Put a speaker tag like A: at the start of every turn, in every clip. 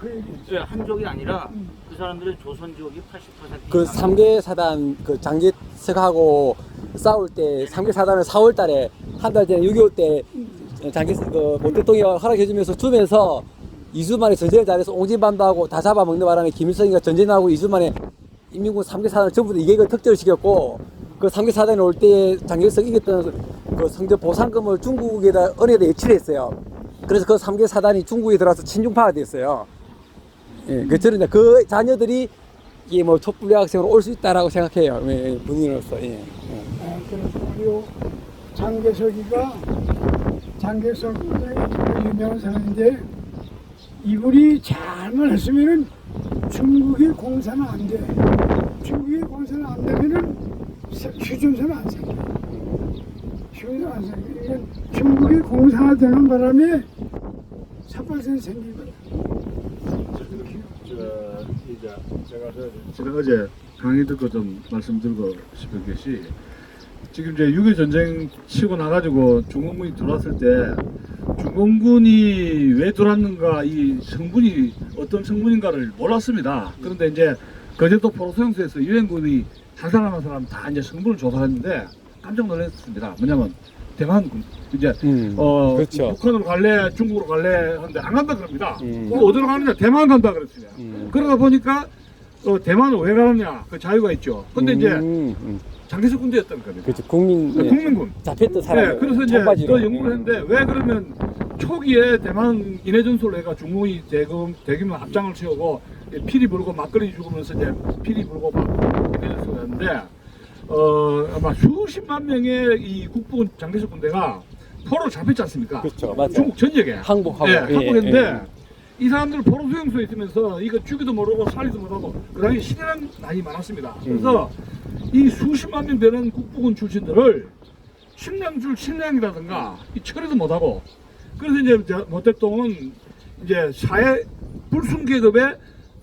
A: 그 얘기.
B: 예, 한족이 아니라 그 사람들은 조선족이
C: 80%그
B: 이상.
C: 삼계 사단 그 장개석하고 싸울 때 삼계 사단을 4월 달에 한 달 전에 6.25때 장개석 그 모택동이 허락해 주면서 주면서 2주 만에 전쟁을 잘해서 옹진반도하고 다 잡아먹는 바람에 김일성이가 전쟁하고 2주 만에 인민군 삼계 사단을 전부 다 이객을 특정을 시켰고 그 삼계 사단이 올 때 장개석 이겼던 그 성적 보상금을 중국에다 은행에다 예치를 했어요. 그래서 그 삼계 사단이 중국에 들어와서 친중파가 됐어요. 예, 그 저는 그 자녀들이 이게 뭐 촛불 여학생으로 올 수 있다라고 생각해요. 예, 예, 본인으로서. 예. 예.
A: 아, 그래서 그리고 장개석이가 장개석 유명한 사람인데 이분이 잘만 했으면은 중국의 공사는 안 돼. 중국의 공사는 안 되면은 세- 휴전선은 안 생겨. 휴전선 안 생겨. 그러니까 중국의 공사가 되는 바람에 삭발선 생긴 거야.
D: 저 이제 제가 저 지난 어제 강의 듣고 좀 말씀드리고 싶은 것이 지금 이제 6.25 전쟁 치고 나가지고 중공군이 들어왔을 때 중공군이 왜 들어왔는가 이 성분이 어떤 성분인가를 몰랐습니다. 그런데 이제 거제도 포로소용소에서 유엔군이 한 사람 다 이제 성분을 조사했는데 깜짝 놀랐습니다. 뭐냐면 대만 군 이제
C: 음,
D: 어
C: 그렇죠.
D: 북한으로 갈래 중국으로 갈래 하는데 안 간다 그럽니다.
C: 음.
D: 그 어디로 가느냐 대만 간다 그랬어요.
C: 음.
D: 그러다 보니까 어, 대만을 왜 가느냐 그 자유가 있죠. 근데 이제
C: 음, 음.
D: 장기석 군대였던 겁니다.
C: 그렇죠. 국민,
D: 네,
C: 예,
D: 국민군.
C: 잡혔던 사람.
D: 네, 그래서 이제 또 연구를 했는데 왜 그러면 초기에 대만 인해 전술로 해가 중국이 대금 대규모 앞장을 세우고 피리 불고 막걸리 죽으면서 이제 피리 불고 막 인해 전술을 했는데 어 아마 수십만 명의 이 국부군 장기석 군대가 포로 잡혔지 않습니까?
C: 그렇죠. 맞아요.
D: 중국 전역에
C: 항복하고.
D: 예,
C: 예,
D: 항복했는데
C: 예.
D: 이 사람들 포로 수용소에 있으면서 이거 죽이도 모르고 살리도 못하고 그 당시 신뢰는 많이 많았습니다. 그래서 이 수십만 명 되는 국부군 출신들을 식량줄 식량이라든가 이 처리도 못하고 그래서 이제 저 모택동은 이제 사회 불순 계급의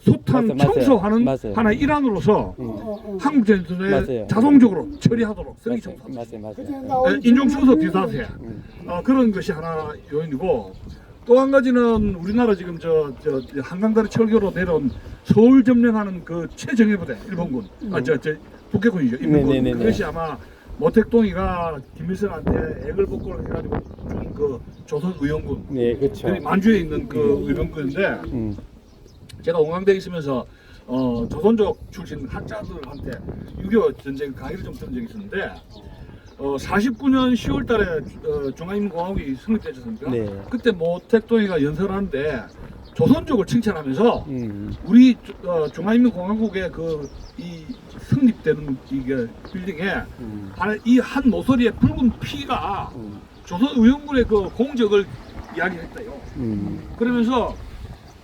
D: 소탕
C: 맞아요.
D: 청소하는
C: 맞아요.
D: 하나의 일환으로서
C: 음.
A: 어, 어.
D: 한국
C: 맞아요.
D: 전선에 자동적으로 처리하도록 쓰레기. 청소합니다.
C: 맞아요.
A: 나온
D: 인종 청소
A: 친구들이
D: 비슷하세요.
C: 음.
D: 어, 그런 것이 하나 요인이고 또 한 가지는 우리나라 지금 저, 저 한강다리 철교로 내려온 서울 점령하는 그 최정예 부대 일본군 아저 저 북해군이죠 인민군
C: 네네네네.
D: 그것이 아마 모택동이가 김일성한테 액을 복구를 해가지고 준그 조선 의용군
C: 네, 그렇죠.
D: 만주에 있는 그 의병군인데
C: 음.
D: 제가 옹강대에 있으면서 어, 조선족 출신 학자들한테 6.25 전쟁 강의를 좀 들은 적이 있었는데 어, 49년 10월 달에 어, 중화인민공화국이 성립되지 않습니까?
C: 네.
D: 그때 모택동이가 연설하는데 조선족을 칭찬하면서
C: 음.
D: 우리 어, 중화인민공화국의 그 이 성립되는 이게 빌딩에
C: 음.
D: 이한 모서리에 붉은 피가
C: 음.
D: 조선 의용군의 그 공적을 이야기했대요.
C: 음.
D: 그러면서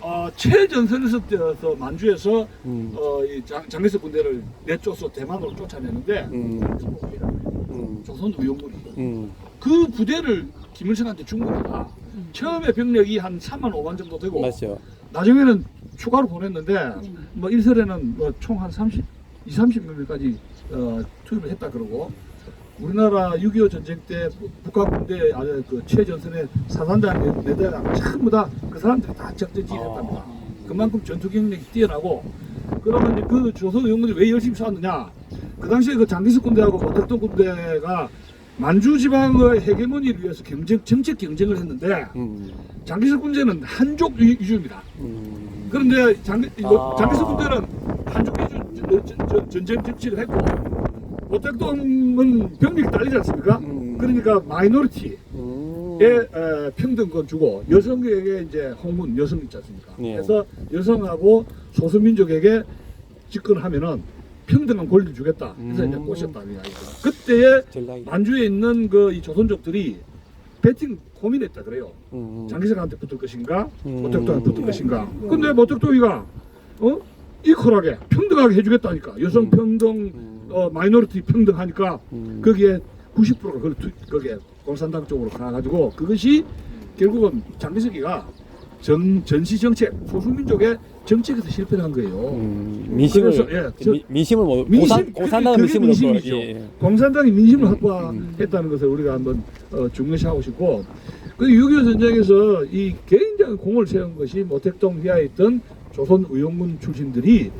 D: 어, 최전선에서 뛰어서 만주에서
C: 음.
D: 어, 이 장, 장개석 군대를 내쫓아서 대만으로 쫓아내는데
C: 음.
D: 그
C: 음.
D: 조선 의용군이
C: 음.
D: 그 부대를 김일성한테 준 겁니다. 처음에 병력이 한 3만 5만 정도 되고
C: 맞죠.
D: 나중에는 추가로 보냈는데 뭐 일설에는 뭐 총 한 30, 2, 30명까지 어, 투입을 했다 그러고 우리나라 6.25 전쟁 때 북한 군대 아주 그 최전선의 사단장 내대장 전부 다그 사람들이 다 적재지휘했답니다. 그만큼 전투 경력이 뛰어나고 그러면 이제 그 조선 의원군이 왜 열심히 싸웠느냐? 그 당시에 그 장기석 군대하고 모택동 군대가 만주 지방의 헤게모니를 위해서 경쟁 정책 경쟁을 했는데
C: 음.
D: 장기석 군대는 한족 위- 위주입니다.
C: 음.
D: 그런데 장, 뭐,
C: 아.
D: 장기석 군대는 한족 위주 전- 전- 전- 전쟁 정치를 했고 모택동은 병력이 딸리지 않습니까?
C: 음.
D: 그러니까 마이너리티 에
C: 음.
D: 에, 평등권 주고 여성에게 이제 홍문 여성 있지 않습니까?
C: 네.
D: 그래서 여성하고 소수민족에게 집권하면은 평등한 권리를 주겠다. 그래서
C: 음.
D: 이제 꼬셨다는 이야기죠. 그때에. 만주에 있는 그 이 조선족들이 배팅 고민했다 그래요.
C: 음.
D: 장기석한테 붙을 것인가,
C: 음.
D: 모택동한테 붙을 것인가. 근데 모택동이가 어 이퀄하게 평등하게 해주겠다니까 여성
C: 음.
D: 평등,
C: 음.
D: 어 마이너리티 평등하니까
C: 음.
D: 거기에 90%가 그 거기에 공산당 쪽으로 가가지고 그것이 결국은 장기석이가 정, 전시 정책, 소수민족의 정책에서 실패를 한 거예요.
C: 음, 민심을
D: 그래서, 예, 저-
C: 미, 민심을 뭐
D: 민심, 그게
C: 민심을
D: 민심이죠.
C: 예, 예.
D: 공산당이 민심을 확보했다는 것을 우리가 한번 어, 중요시하고 싶고 그6.25 전쟁에서 이 굉장히 공을 세운 것이 모택동 휘하에 있던 조선 의용군 출신들이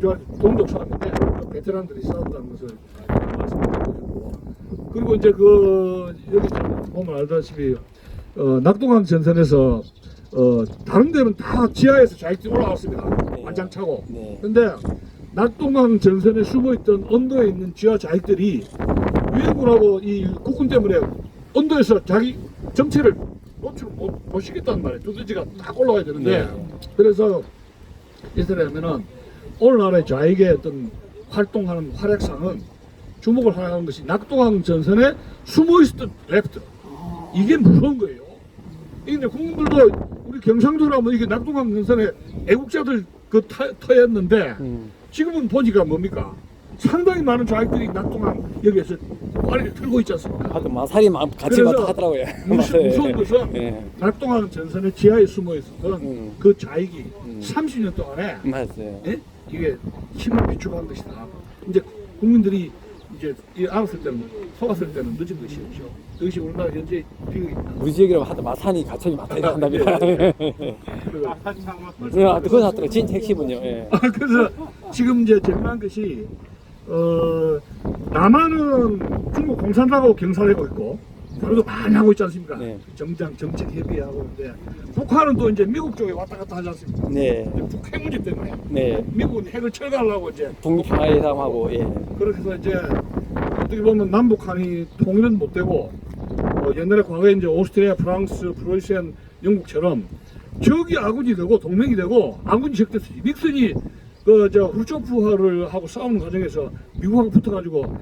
D: 이 주저 동족 그 베테랑들이 싸웠다는 것을 말씀드리고 그리고 이제 그 여기 좀 보면 알다시피 어, 낙동강 전선에서 어, 다른 데는 다 지하에서 자익들이 올라왔습니다.
C: 네.
D: 완장 차고.
C: 네.
D: 근데 낙동강 전선에 숨어 있던 언도에 있는 지하 자익들이 유해군하고 이 국군 때문에 언도에서 자기 정체를 노출을 못, 못 시켰단 말이에요. 두더지가 딱 올라가야 되는데.
C: 네.
D: 그래서 이스라엘은 오늘날의 좌익의 어떤 활동하는 활약상은 주목을 하는 것이 낙동강 전선에 숨어있었던 랩터. 이게 무서운 거예요. 이게 국민들도 우리 경상도라면 이게 낙동강 전선에 애국자들 그 터, 터였는데
C: 음.
D: 지금은 보니까 뭡니까? 상당히 많은 좌익들이 낙동강 여기에서 꼬리를 들고 있지 않습니까?
C: 하여튼 마살이 마- 같이
D: 그래서
C: 하더라고요.
D: 무서. 무서운 것은
C: 예.
D: 낙동강 전선의 지하에 숨어 있었던
C: 음.
D: 그 좌익이
C: 음.
D: 30년 동안에
C: 맞아요.
D: 예? 이게 힘을 비축한 것이다. 이제 국민들이 이제 이 알았을 때는 속았을 때는 늦은 것이죠. 이것이 우리나라 현재.
C: 우리 지역이라면 하여튼 마산이 가천이 마산이 한답니다.
D: 그리고
C: 네, 아, 그건 하더라고요. 진짜 핵심은요. 예.
D: 아, 그래서 지금 이제 재미난 것이 어 남한은 중국 공산당하고 경사되고 있고 그래도 많이 하고 있지 않습니까?
C: 네.
D: 정장 정책 협의하고 있는데 북한은 또 이제 미국 쪽에 왔다 갔다 하지 않습니까?
C: 네.
D: 북핵 문제 때문에
C: 네.
D: 미국은 핵을 철거하려고 이제
C: 북미 평화회담하고 예.
D: 그렇게 해서 이제 어떻게 보면 남북한이 통일은 못 되고 어, 옛날에 과거에 이제 오스트리아, 프랑스, 프로이센, 영국처럼 적이 아군이 되고 동맹이 되고 아군이 적됐어요. 닉슨이 그저 후르초프를 하고 싸우는 과정에서 미국하고 붙어가지고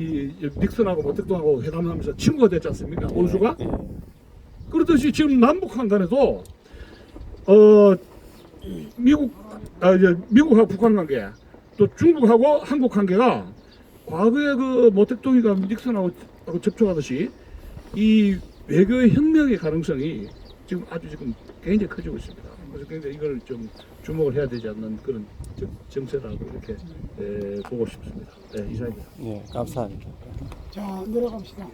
D: 이 닉슨하고 모택동하고 회담하면서 친구가 됐지 않습니까? 온수가
C: 예.
D: 그렇듯이 지금 남북한 간에도 어 미국 아 이제 미국하고 북한 관계 또 중국하고 한국 관계가 과거에 그 모택동이가 닉슨하고 하고 접촉하듯이 이 외교의 혁명의 가능성이 지금 아주 지금 굉장히 커지고 있습니다. 그래서 굉장히 이걸 좀 주목을 해야 되지 않는 그런 정- 정세라고 이렇게 에, 보고 싶습니다. 네, 이상입니다.
C: 예, 감사합니다.
A: 자 내려갑시다.